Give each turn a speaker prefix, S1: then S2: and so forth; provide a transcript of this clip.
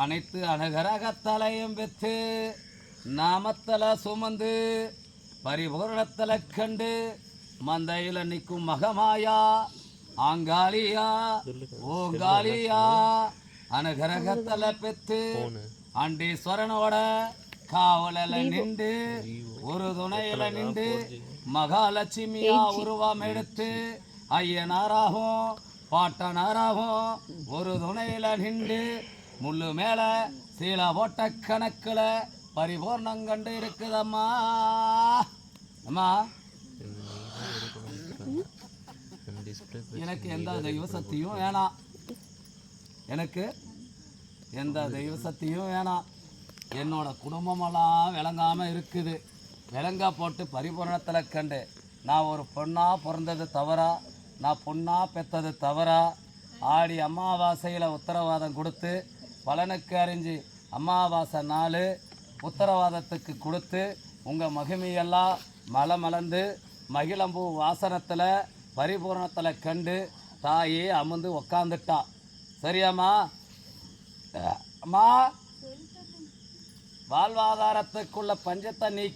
S1: அனைத்து அனகரகத்தலையும் பெற்று நாமத்தல சுமந்து பரிபூரணத்தல கண்டு மந்தையில நிற்கும் மகமாயா ஆங்காளியா ஓங்காளியா அனகரகத்தல பெற்று அண்டீஸ்வரனோட காவலில் நின்று ஒரு துணையில நின்று மகாலட்சுமியா உருவம் எடுத்து ஐயனாராகும் பாட்டனாராகும் ஒரு துணையில நின்று முள்ளு மேல சீல போட்ட கணக்குல பரிபூர்ணம் கண்டு இருக்குதம்மா. அம்மா. எனக்கு எந்த தெய்வ சக்தியும் வேணாம் எனக்கு எந்த தெய்வ சக்தியும் வேணாம் என்னோட குடும்பமெல்லாம் விளங்காம இருக்குது. விளங்கா போட்டு பரிபூரணத்தில் கண்டு. நான் ஒரு பொண்ணாக பிறந்தது தவறா? நான் பொண்ணாக பெற்றது தவறா? ஆடி அமாவாசையில் உத்தரவாதம் கொடுத்து பலனுக்கு அறிஞ்சு அமாவாசை நாள் உத்தரவாதத்துக்கு கொடுத்து உங்கள் மகிமையெல்லாம் மலை மலர்ந்து மகிழம்பூ வாசனத்தில் பரிபூரணத்தில் கண்டு தாயே அமர்ந்து உக்காந்துட்டா. சரியாம்மா? அம்மா? வாழ்வாதாரத்துக்குள்ள பஞ்சத்தை நீக்கி